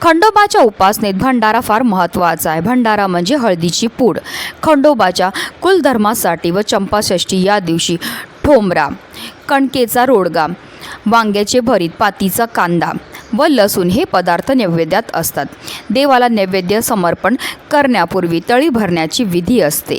खंडोबाच्या उपासनेत भंडारा फार महत्त्वाचा आहे. भंडारा म्हणजे हळदीची पूड. खंडोबाच्या कुलधर्मासाठी व चंपाषष्ठी या दिवशी ठोंबरा कणकेचा रोडगा वांग्याचे भरीत पातीचा कांदा व लसूण हे पदार्थ नैवेद्यात असतात. देवाला नैवेद्य समर्पण करण्यापूर्वी तळी भरण्याची विधी असते.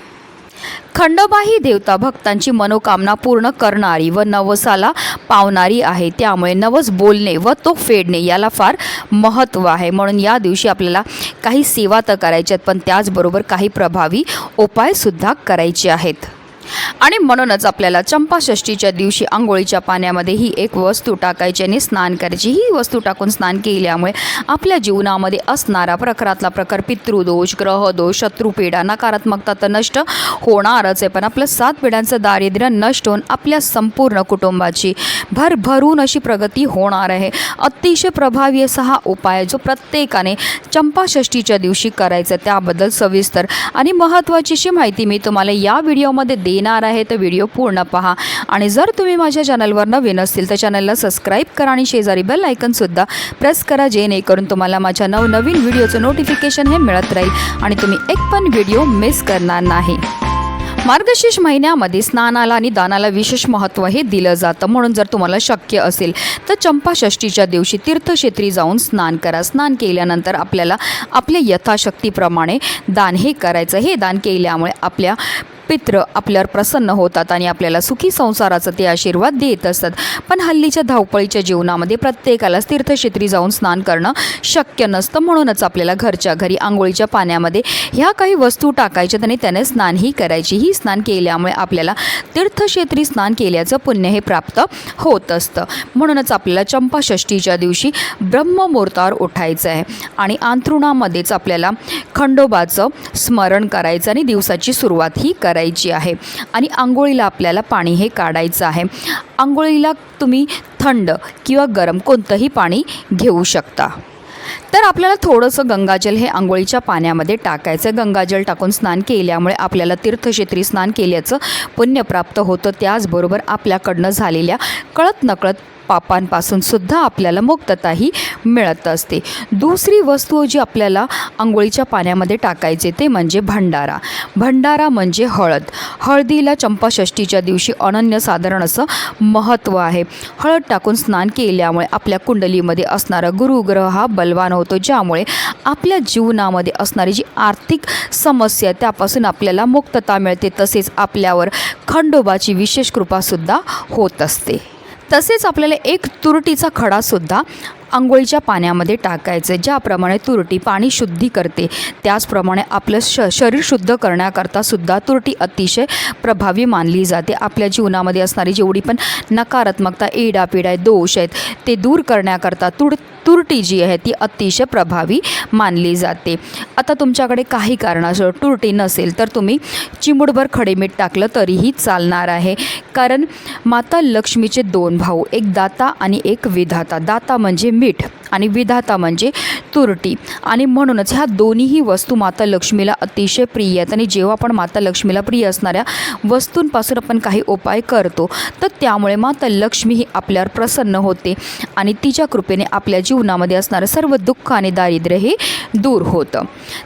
खंडोबा ही देवता भक्तांची मनोकामना पूर्ण करणारी व नवसाला पावणारी आहे. त्यामुळे नवस बोलणे व तो फेडणे याला फार महत्त्व आहे. म्हणून या दिवशी आपल्याला काही सेवा तर करायच्यात पण त्याचबरोबर काही प्रभावी उपायसुद्धा करायचे आहेत. आणि म्हणूनच आपल्याला चंपाषष्ठीच्या दिवशी आंघोळीच्या पाण्यामध्ये ही एक वस्तू टाकायची आणि स्नान करायची. ही वस्तू टाकून स्नान केल्यामुळे आपल्या जीवनामध्ये असणारा प्रकारातला प्रकार पितृदोष ग्रहदोष शत्रुपीडा नकारात्मकता तर नष्ट होणारच आहे. पण आपलं सात पिढ्यांचं दारिद्र्य नष्ट होऊन आपल्या संपूर्ण कुटुंबाची भरभरून अशी प्रगती होणार आहे. अतिशय प्रभावी असा हा उपाय जो प्रत्येकाने चंपाषष्ठीच्या दिवशी करायचा त्याबद्दल सविस्तर आणि महत्त्वाची अशी माहिती मी तुम्हाला या व्हिडिओमध्ये येणार आहे तर व्हिडिओ पूर्ण पहा. आणि जर तुम्ही माझ्या चॅनलवर नवीन असतील तर चॅनलला सबस्क्राईब करा आणि शेजारी बेल आयकनसुद्धा प्रेस करा जेणेकरून तुम्हाला माझ्या नवनवीन व्हिडिओचं नोटिफिकेशन हे मिळत राहील आणि तुम्ही एक पण व्हिडिओ मिस करणार नाही. मार्गशीर्ष महिन्यामध्ये स्नानाला आणि दानाला विशेष महत्त्व हे दिलं जातं. म्हणून जर तुम्हाला शक्य असेल तर चंपाषष्टीच्या दिवशी तीर्थक्षेत्री जाऊन स्नान करा. स्नान केल्यानंतर आपल्याला आपल्या यथाशक्तीप्रमाणे दान हे करायचं. हे दान केल्यामुळे आपल्या पित्र आपल्यावर प्रसन्न होतात आणि आपल्याला सुखी संसाराचं ते आशीर्वाद देत असतात. पण हल्लीच्या धावपळीच्या जीवनामध्ये प्रत्येकालाच तीर्थक्षेत्री जाऊन स्नान करणं शक्य नसतं. म्हणूनच आपल्याला घरच्या घरी आंघोळीच्या पाण्यामध्ये ह्या काही वस्तू टाकायच्यात आणि त्याने स्नानही करायची. ही स्नान केल्यामुळे आपल्याला तीर्थक्षेत्री स्नान केल्याचं पुण्य हे प्राप्त होत असतं. म्हणूनच आपल्याला चंपाषष्ठीच्या दिवशी ब्रह्ममुहूर्तावर उठायचं आहे आणि अंथरुणामध्येच आपल्याला खंडोबाचं स्मरण करायचं आणि दिवसाची सुरुवात ही करायची. आहे. आणि आंघोळीला आपल्याला पाणी हे काढायचं आहे. आंघोळीला तुम्ही थंड किंवा गरम कोणतंही पाणी घेऊ शकता. तर आपल्याला थोडंसं गंगाजल हे आंघोळीच्या पाण्यामध्ये टाकायचं. आहे गंगाजल टाकून स्नान केल्यामुळे आपल्याला तीर्थक्षेत्री स्नान केल्याचं पुण्य प्राप्त होतं. त्याचबरोबर आपल्याकडनं झालेल्या कळत नकळत पापांपासून सुद्धा आपल्याला मुक्तताही मिळत असते. दुसरी वस्तू जी आपल्याला आंघोळीच्या पाण्यामध्ये टाकायचे ते म्हणजे भंडारा. भंडारा म्हणजे हळद. हळदीला चंपाषष्ठीच्या दिवशी अनन्यसाधारण असं महत्त्व आहे. हळद टाकून स्नान केल्यामुळे आपल्या कुंडलीमध्ये असणारा गुरुग्रह हा बलवान होतो ज्यामुळे आपल्या जीवनामध्ये असणारी जी आर्थिक समस्या आहे त्यापासून आपल्याला मुक्तता मिळते. तसेच आपल्यावर खंडोबाची विशेष कृपासुद्धा होत असते. तसेच आपल्याला एक तुरटीचा खडासुद्धा आंघोळीच्या पाण्यामध्ये टाकायचं ज्याप्रमाणे तुरटी पाणी शुद्धी करते त्याचप्रमाणे आपलं श शरीर शुद्ध करण्याकरता सुद्धा तुरटी अतिशय प्रभावी मानली जाते. आपल्या जीवनामध्ये असणारी जेवढी पण नकारात्मकता एडापिडा आहे दोष आहेत ते दूर करण्याकरता तुर तुरटी जी आहे ती अतिशय प्रभावी मानली जाते. आता तुमच्याकडे काही कारणासह तुरटी नसेल तर तुम्ही चिमुडभर खडे मीठ टाकलं तरीही चालणार आहे. कारण माता लक्ष्मीचे दोन भाऊ एक दाता आणि एक विधाता. दाता म्हणजे Beat. आणि विधाता म्हणजे तुरटी. आणि म्हणूनच ह्या दोन्हीही वस्तू माता लक्ष्मीला अतिशय प्रिय आहेत. आणि जेव्हा आपण माता लक्ष्मीला प्रिय असणाऱ्या वस्तूंपासून आपण काही उपाय करतो तर त्यामुळे माता लक्ष्मी ही आपल्यावर प्रसन्न होते आणि तिच्या कृपेने आपल्या जीवनामध्ये असणारं सर्व दुःख आणि दारिद्र्य हे दूर होतं.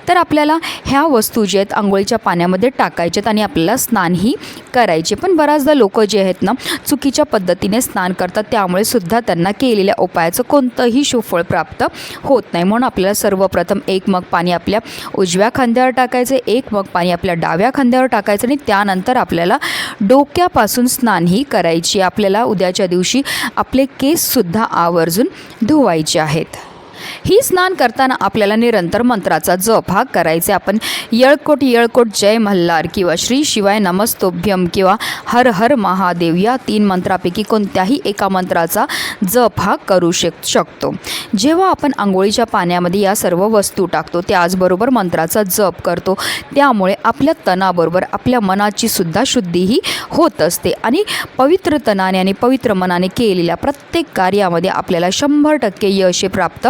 तर आपल्याला ह्या वस्तू जे आहेत आंघोळीच्या पाण्यामध्ये टाकायच्यात आणि आपल्याला स्नानही करायचे. पण बऱ्याचदा लोक जे आहेत ना चुकीच्या पद्धतीने स्नान करतात. त्यामुळे सुद्धा त्यांना केलेल्या उपायाचं कोणतंही फळ प्राप्त होत नाही. म्हणून आपल्याला सर्वप्रथम एक मग पाणी आपल्या उजव्या खांद्यावर टाकायचं एक मग पाणी आपल्या डाव्या खांद्यावर टाकायचं आणि त्यानंतर आपल्याला डोक्यापासून स्नानही करायची. आपल्याला उद्याच्या दिवशी आपले केससुद्धा आवर्जून धुवायचे आहेत. ही स्नान करताना आपल्याला निरंतर मंत्राचा जप हा करायचे. आपण येळकोट येळकोट जय मल्हार किंवा श्री शिवाय नमस्तोभ्यम किंवा हर हर महादेव या तीन मंत्रापैकी कोणत्याही एका मंत्राचा जप हा करू शक शकतो. जेव्हा आपण आंघोळीच्या पाण्यामध्ये या सर्व वस्तू टाकतो त्याचबरोबर मंत्राचा जप करतो त्यामुळे आपल्या तणाबरोबर आपल्या मनाची सुद्धा शुद्धीही होत असते आणि पवित्र तनाने आणि पवित्र मनाने केलेल्या प्रत्येक कार्यामध्ये आपल्याला शंभर टक्के यश प्राप्त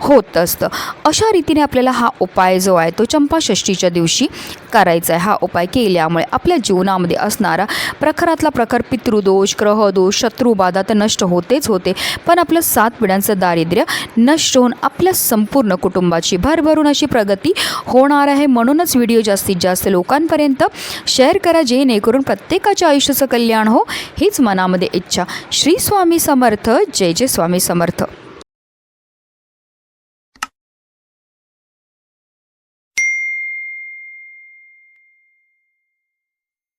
होत असतं. अशा रीतीने आपल्याला हा उपाय जो आहे तो चंपाषष्टीच्या दिवशी करायचा आहे. हा उपाय केल्यामुळे आपल्या जीवनामध्ये असणारा प्रखरातला प्रखर पितृदोष ग्रहदोष शत्रुबाधा तर नष्ट होतेच होते. पण आपलं सात पिढ्यांचं दारिद्र्य नष्ट होऊन आपल्या संपूर्ण कुटुंबाची भरभरून अशी प्रगती होणार आहे. म्हणूनच व्हिडिओ जास्तीत जास्त लोकांपर्यंत शेअर करा जेणेकरून प्रत्येकाच्या आयुष्याचं कल्याण हो हीच मनामध्ये इच्छा. श्री स्वामी समर्थ. जय जय स्वामी समर्थ.